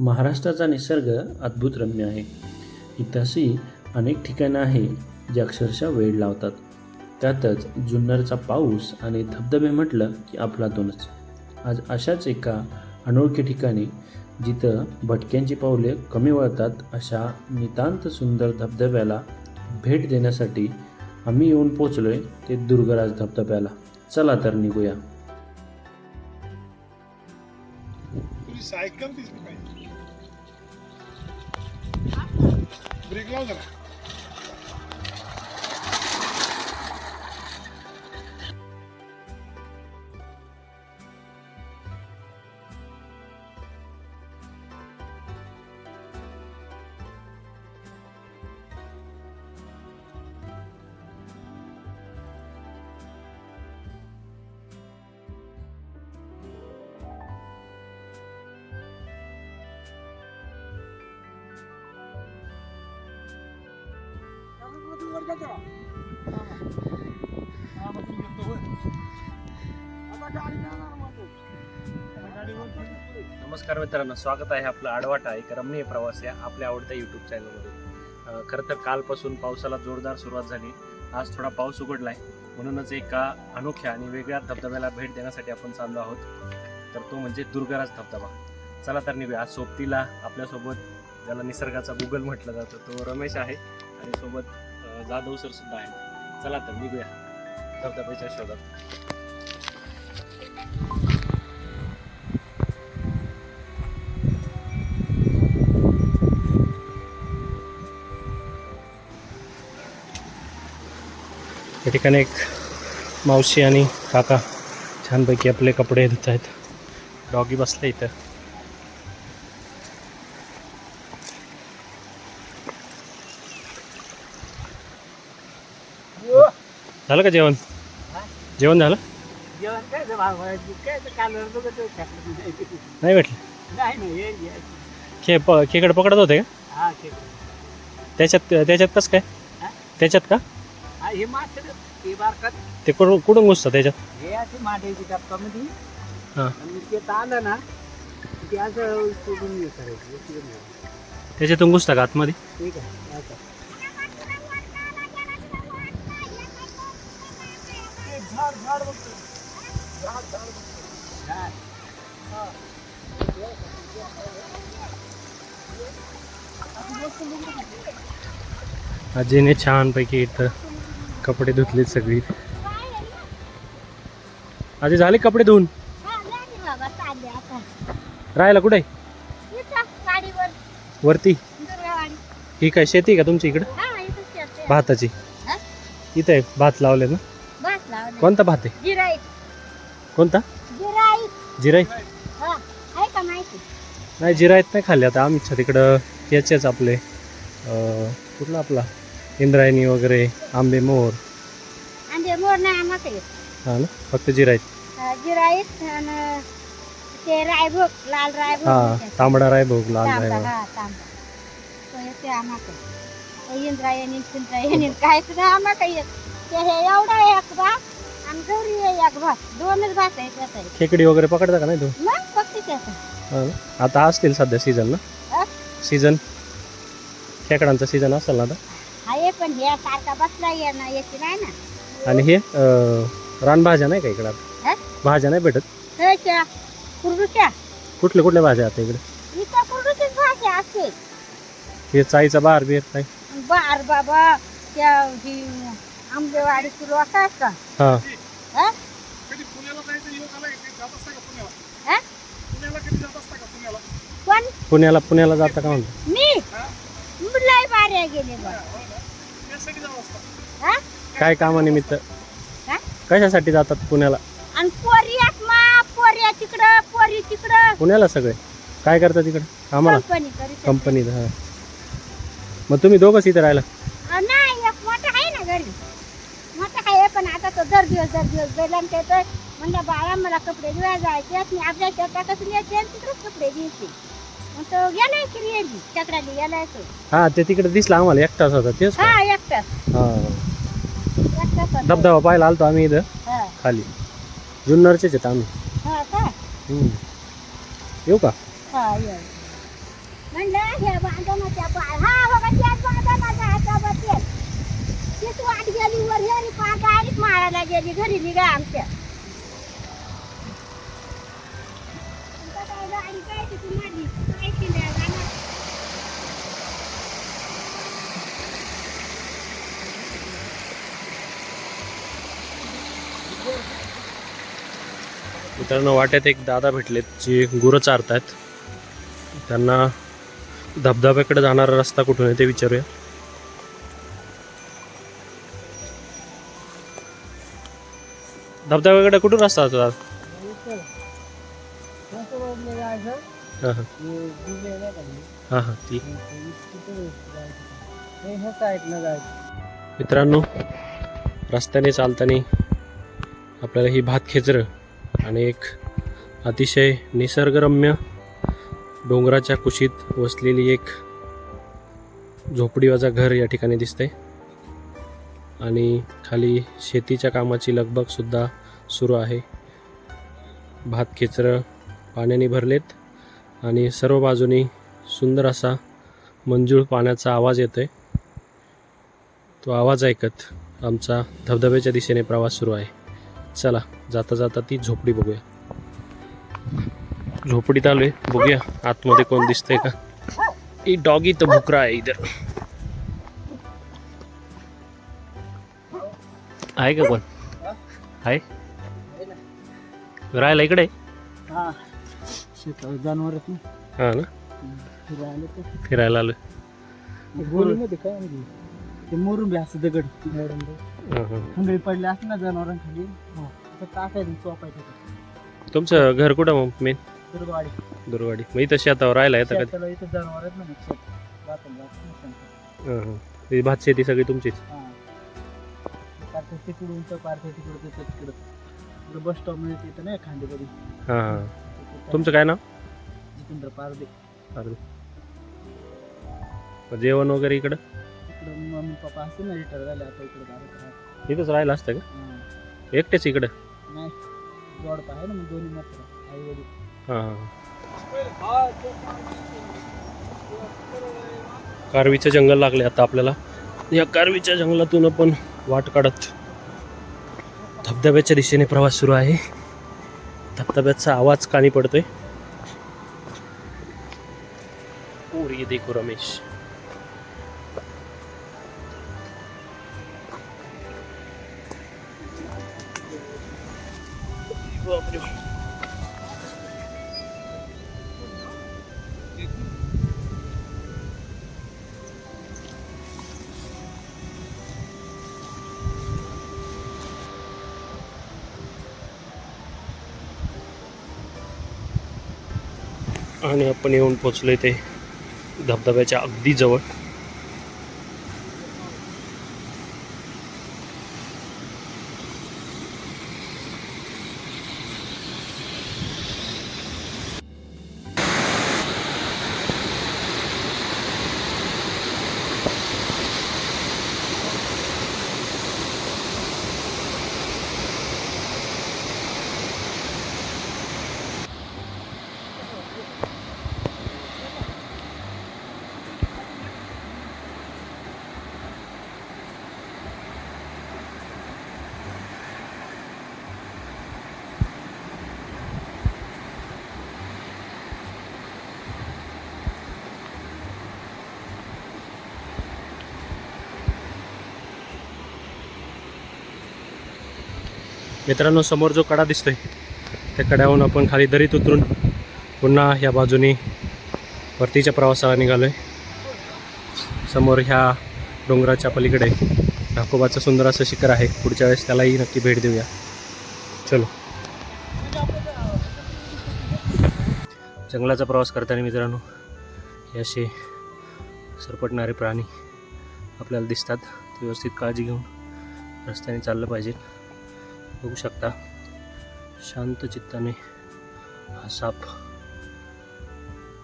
महाराष्ट्राचा निसर्ग अद्भुत रम्य आहे. इथं अनेक ठिकाणं आहे जे अक्षरशः वेळ लावतात. त्यातच जुन्नरचा पाऊस आणि धबधबे म्हटलं की अफलातूनच. आज अशाच एका अनोळखी ठिकाणी जिथं भटक्यांची पावले कमी वळतात अशा नितांत सुंदर धबधब्याला भेट देण्यासाठी आम्ही येऊन पोचलोय ते दुर्गराज धबधब्याला. चला तर निघूया. सायकल दिसली नमस्कार मित्रांनो स्वागत आहे आपलं आडवाटा एक रमणीय प्रवास या आपल्या आवडत्या यूट्यूब चॅनलमध्ये खरं तर कालपासून पावसाला जोरदार सुरुवात झाली. आज थोडा पाऊस उघडलाय. म्हणूनच एका अनोख्या आणि वेगळ्या धबधब्याला भेट देण्यासाठी आपण चाललो आहोत. तर तो म्हणजे दुर्गाराज धबधबा. चला तर निघूया. आज सोबतीला आपल्यासोबत ज्याला निसर्गाचा गुगल म्हटलं जातं तो रमेश आहे. आणि सोबत जाधव सर सुद्धा आहे चला तर निघूया. धबधब्याच्या शोधात. या ठिकाणी एक मावशी आणि काका छानपैकी आपले कपडे धुत आहेत डॉगी बसले इथं. झालं का जेवण जेवण झालं जेवण काय? काय. नाही भेटलं नाही. खे प खेकडे पकडत होते का हा त्याच्यात त्याच्यात कसं काय? त्याच्यात का हा बारकात ते कुठून कुठून घुसतं त्याच्यात हे असे माठायची टप्पामध्ये हा. ते आलं ना की ते असं सोडून करायचं उचलून घ्यायचं. त्याच्यातून घुसतं का आतमध्ये ठीक आहे झाड. आजीने छानपैकी इथं कपडे धुतले सगळी. आजी झाले कपडे धुवून? राहायला कुठे? वरती? ही काय शेती का तुमची इकडं? भाताची. इथं आहे भात लावले ना? कोणता भात? आहे जिराईत. कोणता? जिराईत. जिराई हा आहे का माहिती? नाही जिरायत नाही खाल्ले आता आमच्या तिकडं याचेच आपले. अं, कुठला आपला? इंद्रायणी वगैरे आंबे मोर. आणि मोर नाही आम्हाला हा ना? फक्त जिरायत हा, जिराईत आणि ते रायभोग लाल रायभोग हा म्हणतात. तांबडा राय भोग लाल तांबडा राय हा तांबडा. तो येते आम्हाला इंद्रायणी इंद्रायणी काय सुद्धा आम्हाला येत ते हे एवढा एक भात आणि गौरी एक भात. दोनच भात आहेत त्याचा खेकडी वगैरे पकडता का नाही तू? मग फक्त त्याचं हा ना? आता असतील सध्या सीझन ना? सीझन खेकडांचा सीझन असेल ना आता? आहे पण हे सारखा बसला ये ना याची नाही ना. आणि हे अं, रानभाज्या नाही का इकडं? हा? भाज्या नाही भेटत? कुरडूच्या. कुठल्या कुठल्या भाज्या आता इकडे? इथं कुरडूचीच भाषा असते हे चाईचा बार बीर काय? बार बाबा त्या ही आंबेवाडीची लोक का हा. हा? कधी पुण्याला जायचं योग आला की जात असता का पुण्याला? हा? पुण्याला कधी जात असता का पुण्याला? पण पुण्याला पुण्याला जाता का म्हणतो मी? लय बाऱ्या गेले बा हो ना. त्यासाठी जात असता? हा? काय कामानिमित्त? कशासाठी जातात पुण्याला? आणि पोरी मा पोऱ्या तिकडं पोरी तिकडं. पुण्याला सगळे? काय करतात तिकडे? आम्हाला? कंपनी करीत कंपनीत हा. मग तुम्ही दोघंच इथे राहिला अं, नाही एक मोठा आहे ना घरी मोठा आहे पण आता तो दर दिवस दर दिवस बैलांना त्याचं म्हणलं बाळा मला कपडे धुवायला जायचे मी आपल्या शेतातच यायचे आणि तिकडेच कपडे द्यायचे मग तो गेलाय की रेली चक्राली गेलाय तो. हा ते तिकडे दिसला आम्हाला एकटाच होता तेच का? हा एकटाच. हा. एकटाच होता. धबधबा पाहायला आलतो आम्ही इथं हा. खाली. जुन्नरचेच आहेत आम्ही. हा का? हम्म. येऊ का? हा ये म्हणलं हे बांधण्याच्या पाय हा बघा त्याच बांधण्याचा हातावर ते तीच वाट गेली वर हे आणि पा डायरेक्ट मारायला गेली घरी निघा आमच्या. गाडी काय तिथे मारली काय केलं गाणं मित्रांनो वाट्यात एक दादा भेटलेत जे गुरं चारतायत. त्यांना धबधब्याकडे जाणारा रस्ता कुठून आहे ते विचारूया. धबधब्याकडे कुठून रस्ता असतो दादा हां हां. हां हां मित्रांनो रस्त्याने चालताना आपल्याला ही भात खेचरं आणि एक अतिशय निसर्गरम्य डोंगराच्या कुशीत वसलेली एक झोपडीवाजा घर या ठिकाणी दिसते आणि खाली शेतीच्या कामाची लगबगसुद्धा सुरू आहे. भात खेचरं पाण्याने भरलेत आणि सर्व बाजूनी सुंदर असा मंजूळ पाण्याचा आवाज येतोय. तो आवाज ऐकत आमचा धबधब्याच्या दिशेने प्रवास सुरू आहे. चला जाता जाता ती झोपडी बघूया. झोपडीत आलोय बघूया आतमध्ये कोण दिसतंय का? ही डॉगी तर भुकरा आहे इधर आहे का कोण? आहे? राहायला इकडे? हा. शेतावर जनावर हा ना? फिरायला तर फिरायला आलोय. गोलीमध्ये काय म्हणजे ते मोरून बी असं दगड. मरून हा, हा. थंडी पडली ना जनावरांखाली. तर टाकायचं चोपायचं तुमचं घर कुठं मग मेन दुर्गवाडी दुर्वाडी. मग इथं शेतावर राहायला येतं शेताला इथं जनावर आहेत ना मग शेत. जातं जातं का हा, हा. ही भात शेती सगळी तुमचीच? हा. पार्थ तिकडून तर पार्थ तिकडं तिकडं तिकडं इकडं बस स्टॉपमध्ये तिथं नाही खांदेकरी हां हां. तुमचं काय नाव? जितेंद्र पारदे. मग जेवण वगैरे इकडं? इकडं मम्मी पप्पा असतील ना रिटायर झाले आता इकडं बाहेर राहत इथंच राहिलं असतं का? एकटेच इकडं? नाही. जोडपा आहे ना मग दोन्ही मात्र. आई वडील. हां हां. कारवीचं जंगल लागले आता आपल्याला. या कारवीच्या जंगलातून आपण वाट काढत धबधब्याच्या दिशेने प्रवास सुरू आहे. धबधब्याचा आवाज काणी पडतोय. और ये देखो रमेश. बापरे. आणि आपण येऊन पोचलो ते धबधब्याच्या अगदी जवळ. मित्रांनो समोर जो कडा दिसतोय त्या कड्यावरून आपण खाली दरीत उतरून पुन्हा ह्या बाजूनी परतीच्या प्रवासाला निघालोय. समोर ह्या डोंगराच्या पलीकडे ढाकोबाचं सुंदर असं शिखर आहे. पुढच्या वेळेस त्यालाही नक्की भेट देऊया. चलो. जंगलाचा प्रवास करताना मित्रांनो हे असे सरपटणारे प्राणी आपल्याला दिसतात. व्यवस्थित काळजी घेऊन रस्त्याने चाललं पाहिजे. बघू शकता. शांत चित्ताने हा साप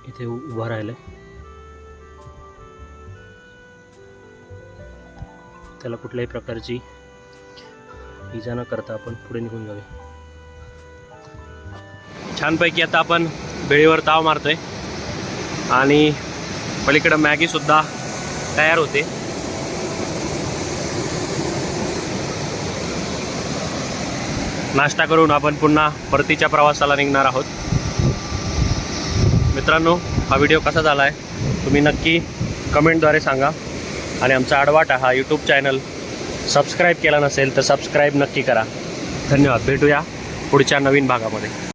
इथे उभा राहिलाय. त्याला कुठल्याही प्रकारची इजा न करता आपण पुढे निघून जाऊया. छानपैकी आता आपण बेळीवर ताव मारतोय. आणि पलीकडं मॅगी सुद्धा तयार होते. नाश्ता करून आपण पुन्हा परतीच्या प्रवासाला निघणार आहोत. मित्रांनो हा व्हिडिओ कसा झाला आहे तुम्ही नक्की कमेंटद्वारे सांगा. आणि आमचा आडवाटा हा यूट्यूब चॅनल सबस्क्राईब केला नसेल तर सबस्क्राईब नक्की करा. धन्यवाद. भेटूया पुढच्या नवीन भागामध्ये.